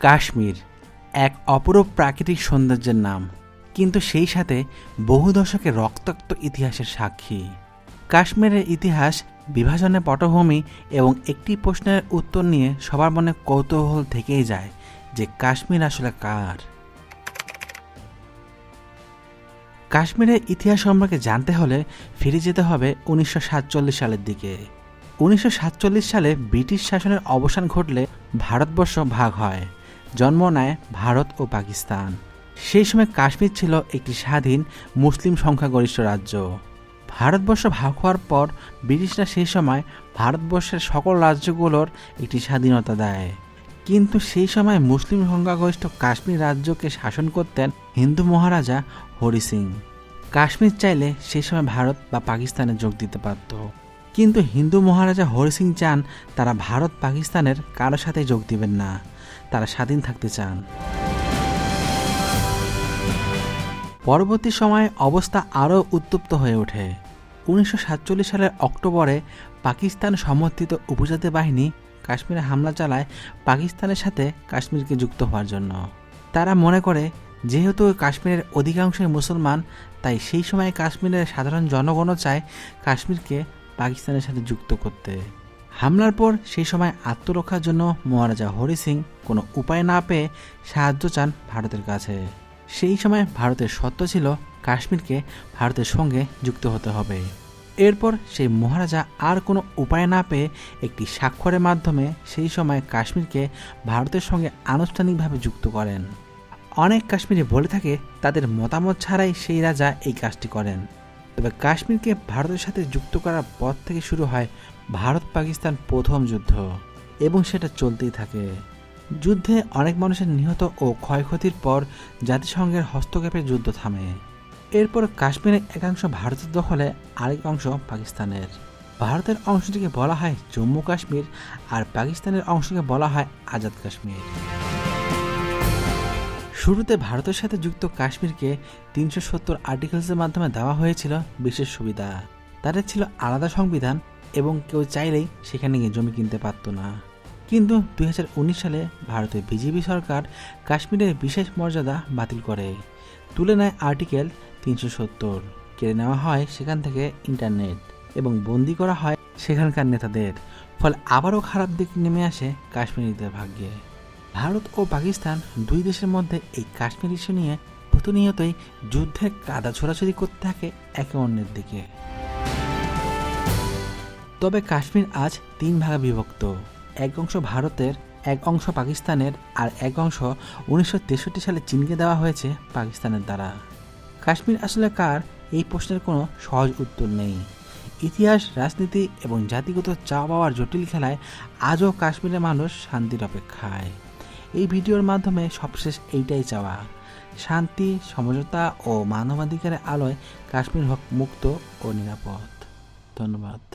কাশ্মীর এক অপরূপ প্রাকৃতিক সৌন্দর্যের নাম, কিন্তু সেই সাথে বহু দশকের রক্তাক্ত ইতিহাসের সাক্ষী। কাশ্মীরের ইতিহাস বিভাজনের পটভূমি এবং একটি প্রশ্নের উত্তর নিয়ে সবার মনে কৌতূহল থেকেই যায় যে কাশ্মীর আসলে কার। কাশ্মীরের ইতিহাস সম্পর্কে জানতে হলে ফিরে যেতে হবে উনিশশো সাতচল্লিশ সালের দিকে। উনিশশো সাতচল্লিশ সালে ব্রিটিশ শাসনের অবসান ঘটলে ভারতবর্ষ ভাগ হয়। জন্ম নেয় ভারত ও পাকিস্তান। সেই সময় কাশ্মীর ছিল একটি স্বাধীন মুসলিম সংখ্যাগরিষ্ঠ রাজ্য। ভারতবর্ষ ভাগ হওয়ার পর ব্রিটিশরা সেই সময় ভারতবর্ষের সকল রাজ্যগুলোর একটি স্বাধীনতা দেয়। কিন্তু সেই সময় মুসলিম সংখ্যাগরিষ্ঠ কাশ্মীর রাজ্যকে শাসন করতেন হিন্দু মহারাজা হরি সিং। কাশ্মীর চাইলে সেই সময় ভারত বা পাকিস্তানে যোগ দিতে পারত। কিন্তু হিন্দু মহারাজা হরি সিং চান তারা ভারত পাকিস্তানের কারও সাথে যোগ দিবেন না। তারা স্বাধীন থাকতে চান। পরবর্তী সময়ে অবস্থা আরও উত্তপ্ত হয়ে ওঠে। উনিশশো সাতচল্লিশ সালের অক্টোবরে পাকিস্তান সমর্থিত উপজাতি বাহিনী কাশ্মীরে হামলা চালায় পাকিস্তানের সাথে কাশ্মীরকে যুক্ত হওয়ার জন্য। তারা মনে করে, যেহেতু কাশ্মীরের অধিকাংশই মুসলমান, তাই সেই সময় কাশ্মীরের সাধারণ জনগণও চায় কাশ্মীরকে পাকিস্তানের সাথে যুক্ত করতে। হামলার পর সেই সময় আত্মরক্ষার জন্য মহারাজা হরি সিং কোনো উপায় না পেয়ে সাহায্য চান ভারতের কাছে। সেই সময় ভারতের সত্য ছিল কাশ্মীরকে ভারতের সঙ্গে যুক্ত হতে হবে। এরপর সেই মহারাজা আর কোনো উপায় না পেয়ে একটি স্বাক্ষরের মাধ্যমে সেই সময় কাশ্মীরকে ভারতের সঙ্গে আনুষ্ঠানিকভাবে যুক্ত করেন। অনেক কাশ্মীরি বলে থাকে তাদের মতামত ছাড়াই সেই রাজা এই কাজটি করেন। তবে কাশ্মীরকে ভারতের সাথে যুক্ত করার পর থেকে শুরু হয় ভারত পাকিস্তান প্রথম যুদ্ধ। এবং সেটা চলতেই থাকে। যুদ্ধে অনেক মানুষের নিহত ও ক্ষয়ক্ষতির পর জাতিসংঘের হস্তক্ষেপের যুদ্ধ থামে। এরপর কাশ্মীরের একাংশ ভারতের দখলে, আরেক অংশ পাকিস্তানের। ভারতের অংশটিকে বলা হয় জম্মু কাশ্মীর আর পাকিস্তানের অংশকে বলা হয় আজাদ কাশ্মীর। শুরুতে ভারতের সাথে যুক্ত কাশ্মীরকে তিনশো সত্তর আর্টিকেলসের মাধ্যমে দেওয়া হয়েছিল বিশেষ সুবিধা। তাদের ছিল আলাদা সংবিধান এবং কেউ চাইলেই সেখানে গিয়ে জমি কিনতে পারত না। কিন্তু দুই হাজার উনিশ সালে ভারতের বিজেপি সরকার কাশ্মীরের বিশেষ মর্যাদা বাতিল করে। তুলে নেয় আর্টিকেল তিনশো সত্তর। কেড়ে নেওয়া হয় সেখান থেকে ইন্টারনেট এবং বন্দি করা হয় সেখানকার নেতাদের। ফলে আবারও খারাপ দিক নেমে আসে কাশ্মীরিদের ভাগ্যে। ভারত ও পাকিস্তান দুই দেশের মধ্যে এই কাশ্মীর ইস্যু নিয়ে প্রতিনিয়তই যুদ্ধের কাদা ছোড়াছড়ি করতে থাকে একে অন্যের দিকে। তবে কাশ্মীর আজ তিন ভাগে বিভক্ত। এক অংশ ভারতের, এক অংশ পাকিস্তানের আর এক অংশ উনিশশো তেষট্টি সালে চীনকে দেওয়া হয়েছে পাকিস্তানের দ্বারা। কাশ্মীর আসলে কার? এই প্রশ্নের কোনো সহজ উত্তর নেই। ইতিহাস, রাজনীতি এবং জাতিগত চা পাওয়ার জটিল খেলায় আজও কাশ্মীরের মানুষ শান্তির অপেক্ষায়। এই ভিডিওর মাধ্যমে সবশেষ এইটাই চাওয়া। শান্তি, সমঝোতা ও মানবাধিকারের আলোয় কাশ্মীর হোক মুক্ত ও নিরাপদ। ধন্যবাদ।